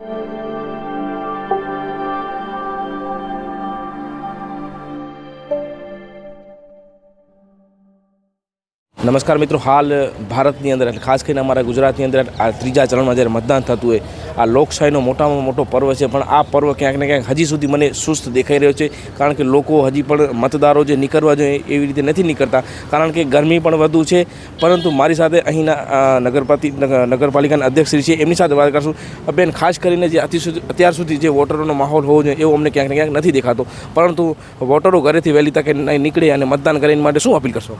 you નમસ્કાર મિત્રો, હાલ ભારતની અંદર ખાસ કરીને અમારા ગુજરાતની અંદર આ ત્રીજા ચરણમાં જ્યારે મતદાન થતું હોય, આ લોકશાહીનો મોટામાં મોટો પર્વ છે. પણ આ પર્વ ક્યાંક ને ક્યાંક હજી સુધી મને સુસ્ત દેખાઈ રહ્યો છે. કારણ કે લોકો હજી પણ મતદારો જે નીકળવા જોઈએ એવી રીતે નથી નીકળતા. કારણ કે ગરમી પણ વધુ છે. પરંતુ મારી સાથે અહીંના નગરપતિ નગરપાલિ નગરપાલિકાના અધ્યક્ષશ્રી છે. એમની સાથે વાત કરશું. બેન, ખાસ કરીને જે અતિ અત્યાર સુધી જે વોટરોનો માહોલ હોવો જોઈએ, એવો અમને ક્યાંક ને ક્યાંક નથી દેખાતો. પરંતુ વોટરો ઘરેથી વહેલી તકે નીકળે અને મતદાન કરીને માટે શું અપીલ કરશો?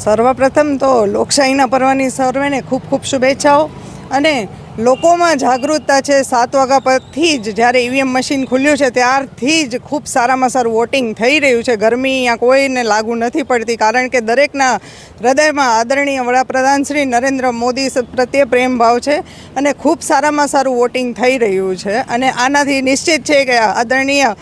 સર્વપ્રથમ તો લોકશાહીના પર્વની સર્વેને ખૂબ ખૂબ શુભેચ્છાઓ અને લોકોમાં જાગૃતતા છે. સાત વાગ્યા પરથી જ જ્યારે ઈવીએમ મશીન ખુલ્યું છે ત્યારથી જ ખૂબ સારામાં સારું વોટિંગ થઈ રહ્યું છે. ગરમી અહીંયા કોઈને લાગુ નથી પડતી કારણ કે દરેકના હૃદયમાં આદરણીય વડાપ્રધાન શ્રી નરેન્દ્ર મોદી પ્રત્યે પ્રેમભાવ છે અને ખૂબ સારામાં સારું વોટિંગ થઈ રહ્યું છે. અને આનાથી નિશ્ચિત છે કે આદરણીય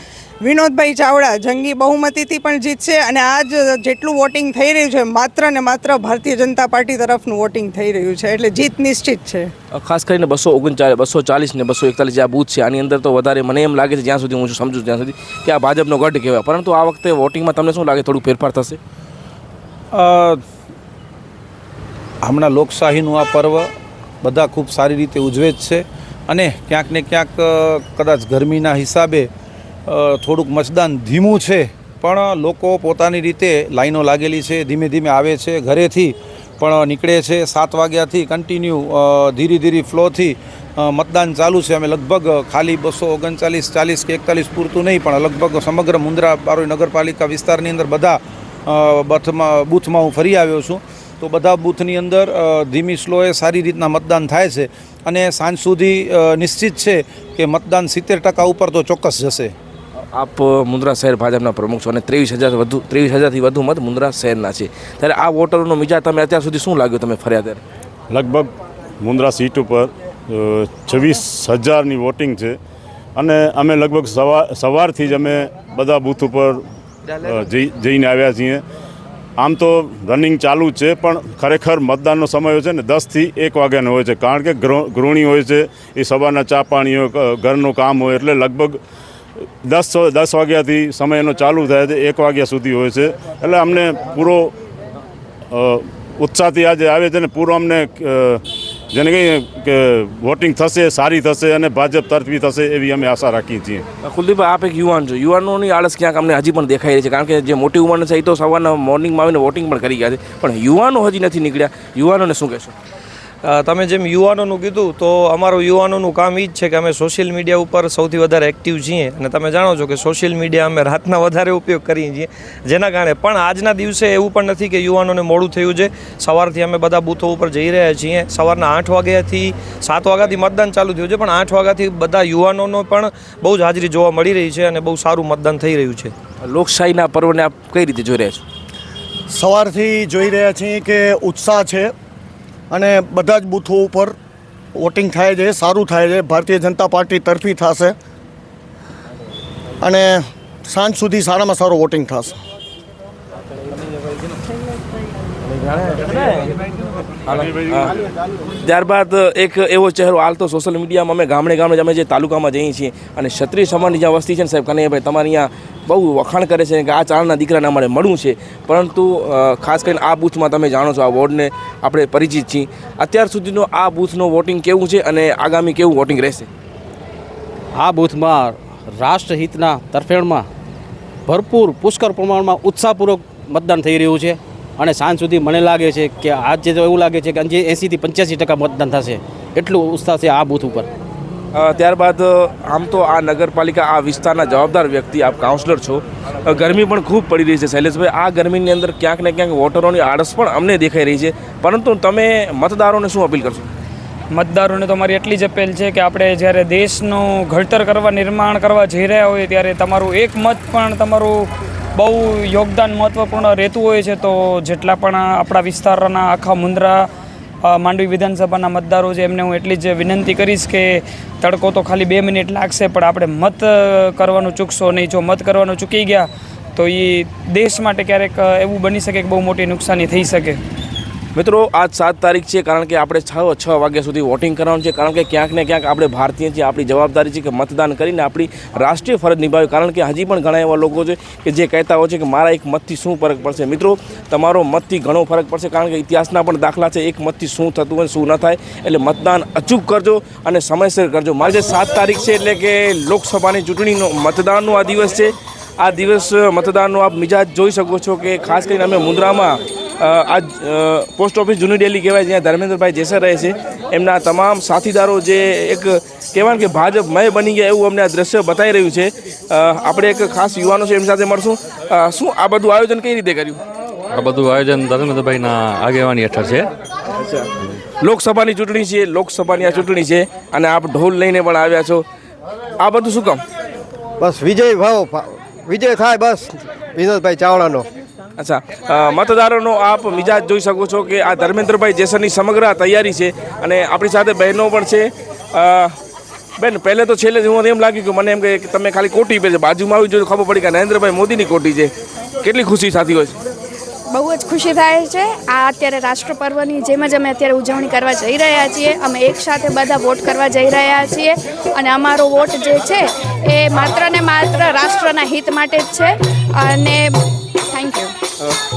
વિનોદભાઈ ચાવડા જંગી બહુમતીથી પણ જીતશે અને આજ જેટલું વોટિંગ થઈ રહ્યું છે માત્ર ને માત્ર ભારતીય જનતા પાર્ટી તરફનું વોટિંગ થઈ રહ્યું છે એટલે જીત નિશ્ચિત છે. ખાસ કરીને બસો ઓગણચાલીસ બસો ચાલીસ ને બસો એકતાલીસ જે આ બૂથ છે આની અંદર તો વધારે મને એમ લાગે છે જ્યાં સુધી હું સમજુ ત્યાં સુધી કે આ ભાજપનો ગઢ કહેવાય. પરંતુ આ વખતે વોટિંગમાં તમને શું લાગે? થોડું ફેરફાર થશે? હમણાં લોકશાહીનું આ પર્વ બધા ખૂબ સારી રીતે ઉજવે જ છે અને ક્યાંક ને ક્યાંક કદાચ ગરમીના હિસાબે થોડુંક મતદાન ધીમું છે, પણ લોકો પોતાની રીતે લાઈનો લાગેલી છે, ધીમે ધીમે આવે છે, ઘરેથી પણ નીકળે છે. સાત વાગ્યાથી કન્ટિન્યુ ધીરે ધીરે ફ્લોથી મતદાન ચાલુ છે. અમે લગભગ ખાલી બસો ઓગણચાલીસ, ચાલીસ કે એકતાલીસ પૂરતું નહીં, પણ લગભગ સમગ્ર મુન્દ્રા, બારોઈ નગરપાલિકા વિસ્તારની અંદર બધા બથમાં, બૂથમાં હું ફરી આવ્યો છું. તો બધા બૂથની અંદર ધીમી સ્લોએ સારી રીતના મતદાન થાય છે. અને સાંજ સુધી નિશ્ચિત છે કે મતદાન સિત્તેર ટકા ઉપર તો ચોક્કસ જશે. આપ મુન્દ્રા શહેર ભાજપના પ્રમુખ છો અને ત્રેવીસ હજાર વધુ, ત્રેવીસ હજારથી વધુ મત મુન્દ્રા શહેરના છે. ત્યારે આ વોટરોનો મિજાજ તમે અત્યાર સુધી શું લાગ્યું તમે ફર્યા ત્યારે? લગભગ મુન્દ્રા સીટ ઉપર છવ્વીસ હજારની વોટિંગ છે. અને અમે લગભગ સવાર સવારથી જ અમે બધા બૂથ ઉપર જઈને આવ્યા છીએ. આમ તો રનિંગ ચાલુ છે, પણ ખરેખર મતદાનનો સમય હોય છે ને દસથી એક વાગ્યાનો હોય છે. કારણ કે ગૃહ- ગૃહિણી હોય છે, એ સવારના ચા પાણી હોય ઘરનું કામ હોય એટલે લગભગ દસ દસ વાગ્યાથી સમય એનો ચાલુ થાય છે, એક વાગ્યા સુધી હોય છે. એટલે અમને પૂરો ઉત્સાહથી આજે આવે છે ને પૂરો અમને જેને કહીએ કે વોટિંગ થશે, સારી થશે અને ભાજપ તરફી થશે એવી અમે આશા રાખીએ છીએ. કુલદીપ, આપ એક યુવાન છો. યુવાનોની આળસ ક્યાંક અમને હજી પણ દેખાઈ રહી છે, કારણ કે જે મોટી ઉંમરના છે એ તો સવારના મોર્નિંગમાં આવીને વોટિંગ પણ કરી ગયા છે. પણ યુવાનો હજી નથી નીકળ્યા. યુવાનોને શું કહેશો? તમે જેમ યુવાનોનું કીધું તો અમારું યુવાનોનું કામ એ જ છે કે અમે સોશિયલ મીડિયા ઉપર સૌથી વધારે એક્ટિવ છીએ. અને તમે જાણો છો કે સોશિયલ મીડિયા અમે રાતના વધારે ઉપયોગ કરીએ છીએ. જેના કારણે પણ આજના દિવસે એવું પણ નથી કે યુવાનોને મોડું થયું છે. સવારથી અમે બધા બૂથો ઉપર જઈ રહ્યા છીએ. સવારના આઠ વાગ્યાથી સાત વાગ્યાથી મતદાન ચાલુ થયું છે પણ આઠ વાગ્યાથી બધા યુવાનોનો પણ બહુ જ હાજરી જોવા મળી રહી છે અને બહુ સારું મતદાન થઈ રહ્યું છે. લોકશાહીના પર્વને આપ કઈ રીતે જોઈ રહ્યા છો? સવારથી જોઈ રહ્યા છીએ કે ઉત્સાહ છે. અને બધા જ બૂથો ઉપર વોટિંગ થાય છે, સારું થાય છે. ભારતીય જનતા પાર્ટી તરફી થશે. અને સાંજ સુધી સારામાં સારું વોટિંગ થશે. ત્યારબાદ એક એવો ચહેરો હાલ તો સોશિયલ મીડિયામાં અમે ગામડે ગામડે અમે જે તાલુકામાં જઈએ છીએ. અને ક્ષત્રિય સમાજની જ્યાં વસ્તી છે ને સાહેબ કનૈયાભાઈ તમારે અહીંયા બહુ વખાણ કરે છે કે આ ચાળના દીકરાને અમારે મળવું છે. પરંતુ ખાસ કરીને આ બૂથમાં તમે જાણો છો આ વોર્ડને આપણે પરિચિત છીએ. અત્યાર સુધીનો આ બૂથનો વોટિંગ કેવું છે અને આગામી કેવું વોટિંગ રહેશે? આ બૂથમાં રાષ્ટ્રહિતના તરફેણમાં ભરપૂર પુષ્કળ પ્રમાણમાં ઉત્સાહપૂર્વક મતદાન થઈ રહ્યું છે. અને સાંજ સુધી મને લાગે છે કે આજે તો એવું લાગે છે કે અંજે એંસીથી પંચ્યાસી ટકા મતદાન થશે. એટલું ઉત્સાહ છે આ બૂથ ઉપર. ત્યારબાદ આમ તો આ નગરપાલિકા આ વિસ્તારના જવાબદાર વ્યક્તિ આપ કાઉન્સિલર છો. ગરમી પણ ખૂબ પડી રહી છે શૈલેષભાઈ. આ ગરમીની અંદર ક્યાંક ને ક્યાંક વોટરોની આળસ પણ અમને દેખાઈ રહી છે. પરંતુ તમે મતદારોને શું અપીલ કરશો? મતદારોને તો મારી એટલી જ અપીલ છે કે આપણે જ્યારે દેશનું ઘડતર કરવા નિર્માણ કરવા જઈ રહ્યા હોઈએ ત્યારે તમારું એક મત પણ તમારું બહુ યોગદાન મહત્ત્વપૂર્ણ રહેતું હોય છે, તો જેટલા પણ આપણા વિસ્તારના આખા મુન્દ્રા માંડવી વિધાનસભાના મતદારો છે, એમને હું એટલી જ વિનંતી કરીશ કે તડકો તો ખાલી બે મિનિટ લાગશે, પણ આપણે મત કરવાનું ચૂકશો નહીં. જો મત કરવાનું ચૂકી ગયા, તો એ દેશ માટે ક્યારેક એવું બની શકે કે બહુ મોટી નુકસાની થઈ શકે. મિત્રો, આજ સાત તારીખ છે, કારણ કે આપણે છ છ વાગ્યા સુધી વોટિંગ કરવાનું છે, કારણ કે ક્યાંક ને ક્યાંક આપણે ભારતીય છીએ આપણી જવાબદારી છે કે મતદાન કરીને આપણી રાષ્ટ્રીય ફરજ નિભાવી, કારણ કે હજી પણ ઘણા એવા લોકો છે કે જે કહેતા હોય છે કે મારા એક મતથી શું ફરક પડશે. મિત્રો, તમારો મતથી ઘણો ફરક પડશે, કારણ કે ઇતિહાસના પણ દાખલા છે, એક મતથી શું થતું હોય શું ન થાય, એટલે મતદાન અચૂક કરજો અને સમયસર કરજો. મારે જે સાત તારીખ છે, એટલે કે લોકસભાની ચૂંટણીનો મતદાનનો આ દિવસ છે. આ દિવસ મતદાનનો આપ મિજાજ જોઈ શકો છો કે ખાસ કરીને અમે મુન્દ્રામાં આજ પોસ્ટ ઓફિસ જૂની દિલ્હી કહેવાય જ્યાં ધર્મેન્દ્રભાઈ જેસર રહે છે એમના તમામ સાથીદારો જે એક કહેવાય કે ભાજપમય બની ગયા એવું અમને આ દ્રશ્ય બતાવી રહ્યું છે. આપણે એક ખાસ યુવાનો છે એમની સાથે મળશું. શું આ બધું આયોજન કઈ રીતે કર્યું? આ બધું આયોજન ધર્મેન્દ્રભાઈના આગેવાની હેઠળ છે. લોકસભાની ચૂંટણી છે લોકસભાની આ ચૂંટણી છે અને આપ ઢોલ લઈને પણ આવ્યા છો. આ બધું શું કામ? બસ વિજય ભાવ વિજય થાય બસ વિનોદભાઈ ચાવડાનો. અચ્છા મતદારોનો આપ મિજાજ જોઈ શકો છો કે આ ધર્મેન્દ્રભાઈ જેસરની સમગ્ર તૈયારી છે અને આપણી સાથે બહેનો પણ છે. બેન, પહેલે તો છેલ્લે હું એમ લાગ્યું કે મને એમ કે તમે ખાલી કોટી પહેરજો બાજુમાં આવી જોઈએ ખબર પડી કે નરેન્દ્રભાઈ મોદીની કોટી છે. કેટલી ખુશી થતી હોય છે? બહુ જ ખુશી થાય છે. આ અત્યારે રાષ્ટ્ર પર્વની જેમ જ અમે અત્યારે ઉજવણી કરવા જઈ રહ્યા છીએ. અમે એક સાથે બધા વોટ કરવા જઈ રહ્યા છીએ અને અમારો વોટ જે છે એ માત્ર ને માત્ર રાષ્ટ્રના હિત માટે જ છે. અને થેન્ક યુ.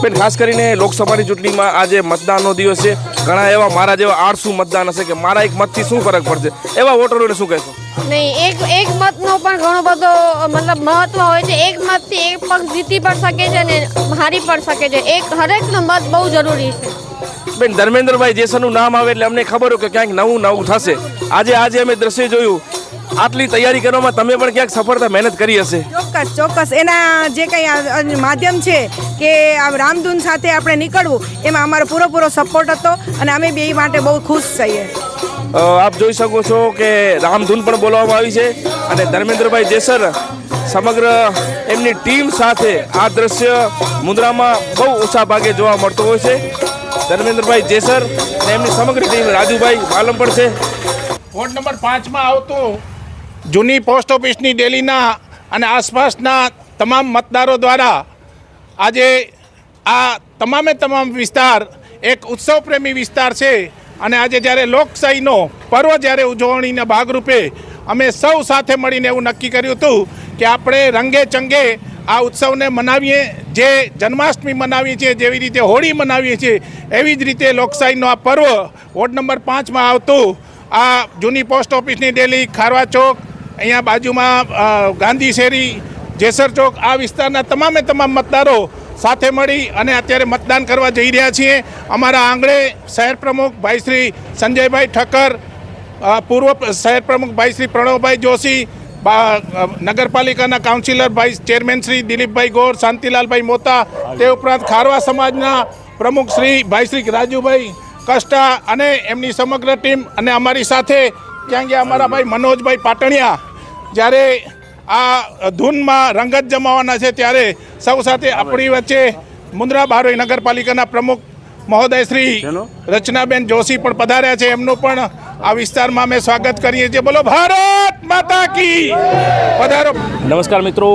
બેન ખાસ કરીને લોકસભાની ચૂંટણીમાં આજે મતદાનનો દિવસ છે. ઘણા એવા મારા જેવા આળસુ મતદાન હશે કે મારા એક મતથી શું ફરક પડશે? એવા વોટરોને શું કહેશો? નહીં એક એક મતનો પણ ઘણો બધો મતલબ મહત્વ હોય છે. એક મતથી એક પક્ષ જીતી પણ શકે છે અને હારી પણ શકે છે. એક હરેકનો મત બહુ જરૂરી છે. બેન ધર્મેન્દ્રભાઈ જેસરનું નામ આવે એટલે અમને ખબર હોય કે ક્યાંક નવું નવું થશે. આજે આજે અમે દ્રશ્ય જોયું. આટલી તૈયારી કરવામાં તમે પણ ક્યાંક સફળતા મહેનત કરી હશે. ચોક્કસ ચોક્કસ. એના જે કંઈ માધ્યમ છે કે આ રામધૂન સાથે આપણે નીકળવું એમાં અમારો પૂરેપૂરો સપોર્ટ હતો અને અમે બે માટે બહુ ખુશ છીએ. આપ જોઈ શકો છો કે રામધૂન પણ બોલવામાં આવી છે અને ધર્મેન્દ્રભાઈ જેસર સમગ્ર એમની ટીમ સાથે આ દ્રશ્ય મુદ્રામાં બહુ ઓછા ભાગે જોવા મળતો હોય છે. ધર્મેન્દ્રભાઈ જેસર અને એમની સમગ્ર ટીમ રાજુભાઈ માલમ પણ છે. વોર્ડ નંબર પાંચમાં આવતું જૂની પોસ્ટ ઓફિસની ડેલીના અને આસપાસના તમામ મતદારો દ્વારા આજે આ તમામે તમામ વિસ્તાર એક ઉત્સવ પ્રેમી વિસ્તાર છે. અને આજે જ્યારે લોકશાહીનો પર્વ જ્યારે ઉજવણીના ભાગરૂપે અમે સૌ સાથે મળીને એવું નક્કી કર્યું હતું કે આપણે રંગે ચંગે આ ઉત્સવને મનાવીએ, જે જન્માષ્ટમી મનાવીએ છીએ, જેવી રીતે હોળી મનાવીએ છીએ, એવી જ રીતે લોકશાહીનો આ પર્વ વોર્ડ નંબર પાંચમાં આવતું. આ જૂની પોસ્ટ ઓફિસની ડેલી ખારવા ચોક અહીંયા બાજુમાં ગાંધી શેરી, જેસર ચોક, આ વિસ્તારના તમામે તમામ મતદારો સાથે મળી અને અત્યારે મતદાન કરવા જઈ રહ્યા છીએ. અમારા આંગણે શહેર પ્રમુખ ભાઈ શ્રી સંજયભાઈ ઠક્કર પૂર્વ શહેર પ્રમુખ ભાઈ શ્રી પ્રણવભાઈ જોશી નગરપાલિકાના કાઉન્સિલર ભાઈ ચેરમેન શ્રી દિલીપભાઈ ગોર, શાંતિલાલભાઈ મોતા, તે ઉપરાંત ખારવા સમાજના પ્રમુખ શ્રી ભાઈ શ્રી રાજુભાઈ કષ્ટા અને એમની સમગ્ર ટીમ અને અમારી સાથે ત્યાં ગયા અમારા ભાઈ મનોજભાઈ પાટણિયા? જ્યારે આ ધૂનમાં રંગત જમાવાના છે ત્યારે સૌ સાથે આપણી વચ્ચે મુન્દ્રા બારોઈ નગરપાલિકાના પ્રમુખ મહોદય શ્રી રચનાબેન જોશી પણ પધાર્યા છે. એમનું પણ આ વિસ્તારમાં અમે સ્વાગત કરીએ છીએ. બોલો ભારત માતા કી! પધારો. નમસ્કાર મિત્રો.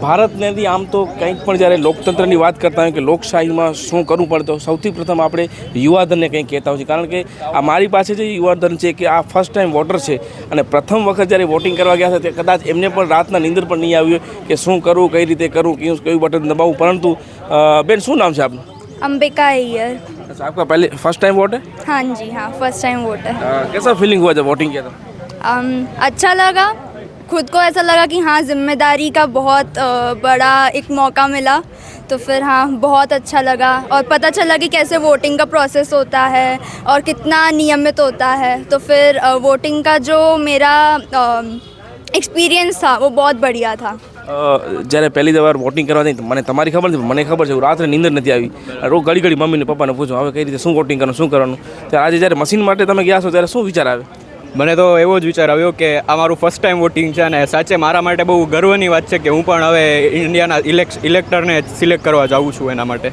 ભારતને થી આમ તો કંઈક પણ જ્યારે લોકતંત્રની વાત કરતા હોય કે લોકશાહીમાં શું કરવું પડે તો સૌથી પ્રથમ આપણે યુવાધનને કંઈક કહેતા હોય છે કારણ કે આ મારી પાસે જે યુવાધન છે કે આ ફર્સ્ટ ટાઈમ વોટર છે અને પ્રથમ વખત જ્યારે વોટિંગ કરવા ગયા હતા તે કદાચ એમને પણ રાતના નીંદર પણ નહીં આવ્યું હોય કે શું કરવું કઈ રીતે કરવું કયું કયું બટન દબાવવું પરંતુ અ, બેન શું નામ છે આપનું अंबिका अय्यर अच्छा आपका पहले फर्स्ट टाइम वोट है हाँ जी हाँ फर्स्ट टाइम वोट है अ, कैसा फीलिंग हुआ जब वोटिंग किया था um, अच्छा लगा खुद को ऐसा लगा कि हाँ जिम्मेदारी का बहुत अ, बड़ा एक मौका मिला तो फिर हाँ बहुत अच्छा लगा और पता चला कि कैसे वोटिंग का प्रोसेस होता है और कितना नियमित होता है तो फिर अ, वोटिंग का जो मेरा एक्सपीरियंस था वो बहुत बढ़िया था અ, જ્યારે પહેલી વાર વોટિંગ કરવા જઈ તો મને તમારી ખબર નથી મને ખબર છે હું રાત્રે નીંદર નથી આવી રોજ ઘડી ઘડી મમ્મીને પપ્પાને પૂછું હવે કઈ રીતે શું વોટિંગ કરવાનું શું કરવાનું ત્યારે આજે જ્યારે મશીન માટે તમે ગયા છો ત્યારે શું વિચાર આવે મને તો એવો જ વિચાર આવ્યો કે આ મારું ફર્સ્ટ ટાઈમ વોટિંગ છે અને સાચે મારા માટે બહુ ગર્વની વાત છે કે હું પણ હવે ઇન્ડિયાના ઇલેક્ટ ઇલેક્ટરને સિલેક્ટ કરવા જાઉં છું એના માટે.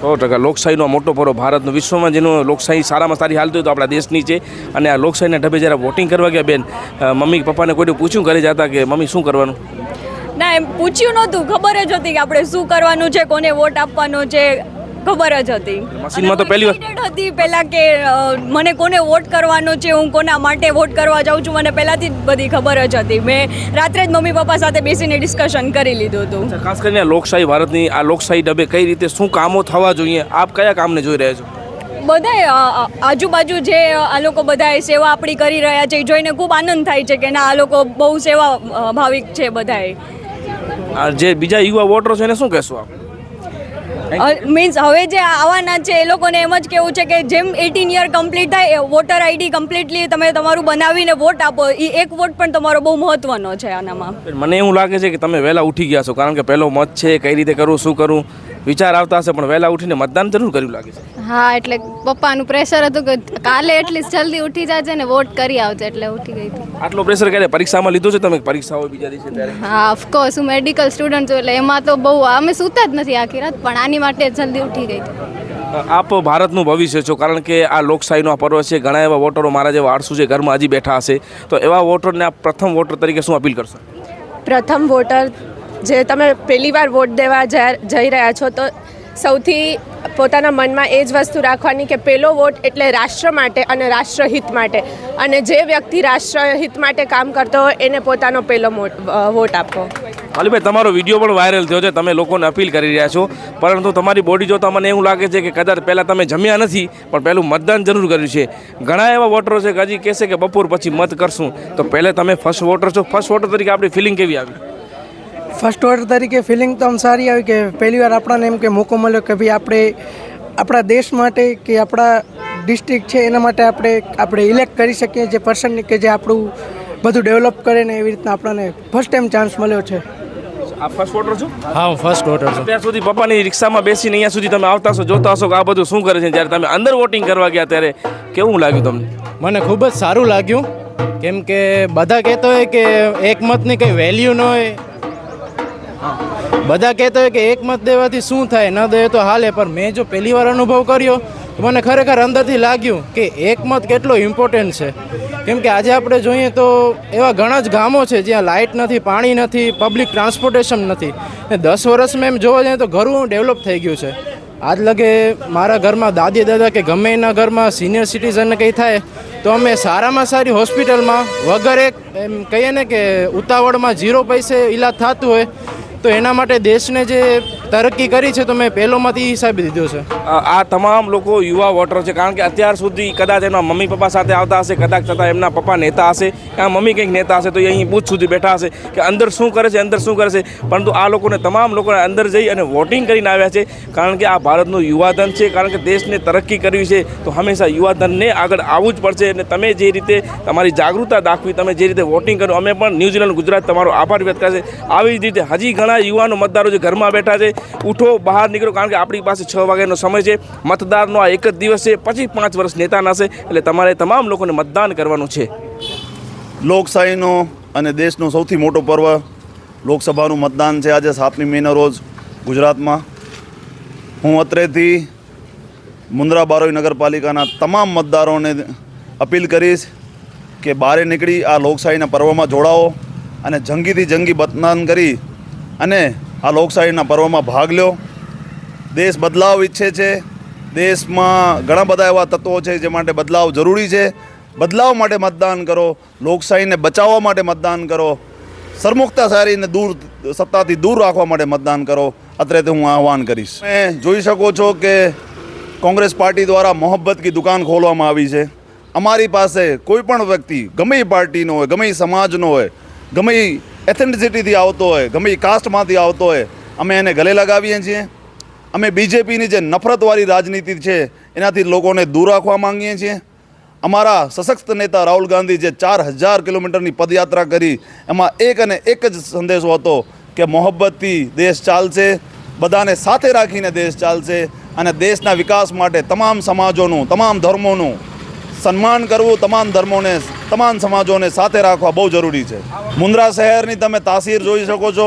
સો ટકા. લોકશાહીનો મોટો પરો ભારતનો. વિશ્વમાં જેનો લોકશાહી સારામાં સારી હાલતી હોય તો આપણા દેશની છે. અને આ લોકશાહીના ઢબે જ્યારે વોટિંગ કરવા ગયા બેન મમ્મી પપ્પાને કોઈ પૂછ્યું ઘરે જતા કે મમ્મી શું કરવાનું? ના એમ પૂછ્યું નહોતું. ખબર જ હતી કે આપણે શું કરવાનું છે કોને વોટ આપવાનો છે. ખબર જ હતી. મશીનમાં તો પહેલી વાર- હતી પહેલા કે મને કોને વોટ કરવાનો છે હું કોના માટે વોટ કરવા જાઉં છું મને પહેલાથી જ બધી ખબર જ હતી. મેં રાત્રે જ મમ્મી પપ્પા સાથે બેસીને ડિસ્કશન કરી લીધું હતું. ખાસ કરીને લોકશાહી ભારતની આ લોકશાહી ડબે કઈ રીતે શું કામો થવા જોઈએ? આપ કયા કામને જોઈ રહ્યા છો? અ, આજુબાજુ જે આ લોકો બધાએ સેવા આપણી કરી રહ્યા છે એ જોઈને ખૂબ આનંદ થાય છે કે ના આ લોકો બહુ સેવા ભાવિક છે બધાય આ જે બીજા યુવા વોટરો છે એને શું કહેશો આપ? મીન્સ હવે જે આવવાના છે એ લોકોને એમ જ કેવું છે કે જેમ એટીન યર કમ્પ્લીટ થાય વોટર આઈડી કમ્પ્લીટલી તમે તમારું બનાવીને વોટ આપો એ એક વોટ પણ તમારો બહુ મહત્વનો છે આનામાં. મને એવું લાગે છે કે તમે વહેલા ઉઠી ગયા છો કારણ કે પહેલો મત છે કઈ રીતે કરવું શું કરવું વિચાર આવતા હશે પણ વહેલા ઉઠીને મતદાન જરૂર કર્યું લાગે છે. હા એટલે પપ્પાનું પ્રેશર હતું કે કાલે એટલીસ્ટ જલ્દી ઉઠી જાજે ને વોટ કરી આવજે એટલે ઉઠી ગઈ હતી. આટલો પ્રેશર ક્યારે પરીક્ષામાં લીધો છે? તમે પરીક્ષા હોય બીજા દિવસે ત્યારે? હા ઓફકોર્સ હું મેડિકલ સ્ટુડન્ટ છું એટલે એમાં તો બહુ અમે સૂતા જ નથી આખી રાત પણ આની માટે જલ્દી ઉઠી ગઈ હતી. આપ ભારતનું ભવિષ્ય છો કારણ કે આ લોકશાહીનો આ પર્વ છે ઘણા એવા વોટરો મારા જેવા આળસુ છે ઘરમાં હજી બેઠા હશે. તો એવા વોટરને આપ પ્રથમ વોટર તરીકે શું અપીલ કરશો? પ્રથમ વોટર જે તમે પહેલી વાર વોટ દેવા જઈ રહ્યા છો, તો સૌથી પોતાના મનમાં એ જ વસ્તુ રાખવાની કે પહેલો વોટ એટલે રાષ્ટ્ર માટે અને રાષ્ટ્રહિત માટે. અને જે વ્યક્તિ રાષ્ટ્રહિત માટે કામ કરતો હોય, એને પોતાનો પહેલો વોટ આપો. અલીભાઈ, તમારો વીડિયો પણ વાયરલ થયો છે, તમે લોકોને અપીલ કરી રહ્યા છો. પરંતુ તમારી બોડી જોતા મને એવું લાગે છે કે કદાચ પહેલાં તમે જમ્યા નથી, પણ પહેલું મતદાન જરૂર કર્યું છે. ઘણા એવા વોટરો છે કે હજી કહેશે કે બપોર પછી મત કરશું. તો પહેલે તમે ફર્સ્ટ વોટર છો. ફર્સ્ટ વોટર તરીકે આપણી ફિલિંગ કેવી આવી? ફર્સ્ટ ઓર્ડર તરીકે ફિલિંગ તો આમ સારી આવી કે પહેલી વાર આપણને એમ કે મોકો મળ્યો કે ભાઈ આપણે આપણા દેશ માટે કે આપણા ડિસ્ટ્રિક્ટ છે એના માટે આપણે આપણે ઇલેક્ટ કરી શકીએ જે પર્સન કે જે આપણું બધું ડેવલપ કરે ને એવી રીતના આપણને ફર્સ્ટ ટાઈમ ચાન્સ મળ્યો છે. આ ફર્સ્ટ વોટર છો? હા હું ફર્સ્ટ વોટર છું. ત્યાં સુધી પપ્પાની રિક્ષામાં બેસીને અહીંયા સુધી તમે આવતા હશો જોતા હશો કે આ બધું શું કરે છે જ્યારે તમે અંદર વોટિંગ કરવા ગયા ત્યારે કેવું લાગ્યું તમને? મને ખૂબ જ સારું લાગ્યું. કેમ કે બધા કહેતો હોય કે એક મતની કંઈ વેલ્યુ ન હોય બધા કહેતા હોય કે એક મત દેવાથી શું થાય? ન દે તો હાલે, પણ મેં જો પહેલી વાર અનુભવ કર્યો મને ખરેખર અંદરથી લાગ્યું કે એક મત કેટલો ઇમ્પોર્ટન્ટ છે. કેમ કે આજે આપણે જોઈએ તો એવા ઘણા જ ગામો છે જ્યાં લાઇટ નથી, પાણી નથી પબ્લિક ટ્રાન્સપોર્ટેશન નથી. ને દસ વર્ષમાં એમ જોવા જઈએ તો ઘરું ડેવલપ થઈ ગયું છે. આજ લગે મારા ઘરમાં દાદી દાદા કે ગમે એના ઘરમાં સિનિયર સિટીઝનને કંઈ થાય, તો અમે સારામાં સારી હોસ્પિટલમાં વગર એક એમ કહીએ ને કે ઉતાવળમાં ઝીરો પૈસે ઈલાજ થતું હોય તો એના માટે દેશને જે તરક્કી કરી છે, તો મેં પહેલોમાંથી હિસાબ દીધો છે. આ તમામ લોકો યુવા વોટર છે, કારણ કે અત્યાર સુધી કદાચ એના મમ્મી પપ્પા સાથે આવતા હશે, કદાચ થતાં એમના પપ્પા નેતા હશે, કે મમ્મી કંઈક નેતા હશે, તો એ અહીં બુથ સુધી બેઠા હશે, કે અંદર શું કરે છે, અંદર શું કરે છે. પરંતુ આ લોકોને, તમામ લોકોને અંદર જઈ અને વોટિંગ કરીને આવ્યા છે, કારણ કે આ ભારતનું યુવાધન છે, કારણ કે દેશને તરક્કી કરવી છે, તો હંમેશા યુવાધનને આગળ આવવું જ પડશે. અને તમે જે રીતે તમારી જાગૃતતા દાખવી, તમે જે રીતે વોટિંગ કરો, અમે પણ ન્યૂઝીલેન્ડ ગુજરાત તમારો આભાર વ્યક્ત કરશે આવી જ રીતે હજી ઘણા યુવાનો મતદારો જે ઘરમાં બેઠા છે, ઉઠો, બહાર નીકળો, કારણ કે આપણી પાસે છ વાગ્યાનો સમય છે. મતદારનો આ એક જ દિવસ છે, પછી પાંચ વર્ષ નેતાના છે એટલે તમારે તમામ લોકોને મતદાન કરવાનું છે. લોકશાહીનો અને દેશનો સૌથી મોટો પર્વ લોકસભાનું મતદાન છે. આજે સાતમી મેના રોજ ગુજરાતમાં. હું અત્રેથી મુન્દ્રા બારોઈ નગરપાલિકાના તમામ મતદારોને અપીલ કરીશ કે બારે નીકળી આ લોકશાહીના પર્વમાં જોડાઓ અને જંગીથી જંગી મતદાન કરી અને આ લોકશાહીના પર્વમાં ભાગ લ્યો. દેશ બદલાવ ઈચ્છે છે. દેશમાં ઘણા બધા એવા તત્વો છે જે માટે બદલાવ જરૂરી છે. બદલાવ માટે મતદાન કરો. લોકશાહીને બચાવવા માટે મતદાન કરો. સરમુખતાશાહીને દૂર, સત્તાથી દૂર રાખવા માટે મતદાન કરો. અત્યારે હું આહવાન કરીશ. તમે જોઈ શકો છો કે કોંગ્રેસ પાર્ટી દ્વારા મોહબ્બત કી દુકાન ખોલવામાં આવી છે. અમારી પાસે કોઈ પણ વ્યક્તિ, ગમે પાર્ટીનો હોય, ગમે સમાજનો હોય, ગમે એથેન્ટિસિટીથી આવતો હોય, ગમે એ કાસ્ટમાંથી આવતો હોય, અમે એને ગલે લગાવીએ છીએ. અમે બીજેપીની જે નફરતવાળી રાજનીતિ છે, એનાથી લોકોને દૂર રાખવા માંગીએ છીએ. અમારા સશક્ત નેતા રાહુલ ગાંધી જે ચાર હજાર કિલોમીટરની પદયાત્રા કરી, એમાં એક અને એક જ સંદેશો હતો કે મોહબ્બતથી દેશ ચાલશે, બધાને સાથે રાખીને દેશ ચાલશે અને દેશના વિકાસ માટે તમામ સમાજોનું, તમામ ધર્મોનું સન્માન કરવું, તમામ ધર્મોને તમામ સમાજોને સાથે રાખવા બહુ જરૂરી છે. મુન્દ્રા શહેરની તમે તાસીર જોઈ શકો છો.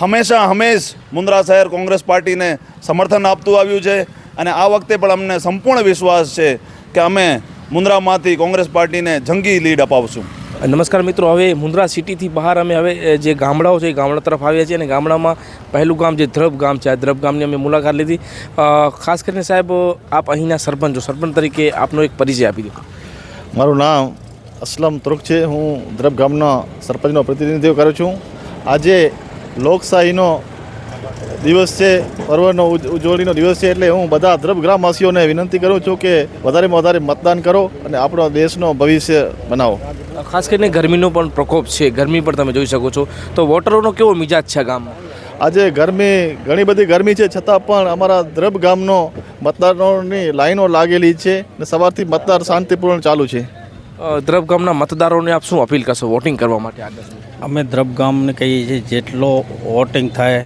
હંમેશા હંમેશ મુન્દ્રા શહેર કોંગ્રેસ પાર્ટીને સમર્થન આપતું આવ્યું છે અને આ વખતે પણ અમને સંપૂર્ણ વિશ્વાસ છે કે અમે મુન્દ્રામાંથી કોંગ્રેસ પાર્ટીને જંગી લીડ અપાવશું. નમસ્કાર મિત્રો હવે મુન્દ્રા સિટીથી બહાર અમે હવે જે ગામડાઓ છે એ ગામડા તરફ આવ્યા છીએ અને ગામડામાં પહેલું ગામ જે ધ્રબ ગામ છે આ ધ્રબ ગામની અમે મુલાકાત લીધી. ખાસ કરીને સાહેબ આપ અહીંના સરપંચ છો. સરપંચ તરીકે આપનો એક પરિચય આપી દો. મારું નામ અસલમ તુર્ક છે. હું દ્રબ ગામના સરપંચનો પ્રતિનિધિત્વ કરું છું. આજે લોકશાહીનો દિવસ છે. પર્વનો ઉજ- ઉજવણીનો દિવસ છે એટલે હું બધા દ્રબ ગ્રામવાસીઓને વિનંતી કરું છું કે વધારેમાં વધારે મતદાન કરો અને આપણો દેશનો ભવિષ્ય બનાવો. ખાસ કરીને ગરમીનો પણ પ્રકોપ છે. ગરમી પણ તમે જોઈ શકો છો. તો વોટરોનો કેવો મિજાજ છે ગામમાં? આજે ગરમી ઘણી બધી ગરમી છે. છતાં પણ અમારા દ્રબ ગામનો મતદારોની લાઈનો લાગેલી છે અને સવારથી મતદાર શાંતિપૂર્ણ ચાલુ છે. અ, ધ્રબ ગામના મતદારોને આપ શું અપીલ કરશો વોટિંગ કરવા માટે આગળ? અમે દ્રબ ગામને કહીએ છીએ જેટલો વોટિંગ થાય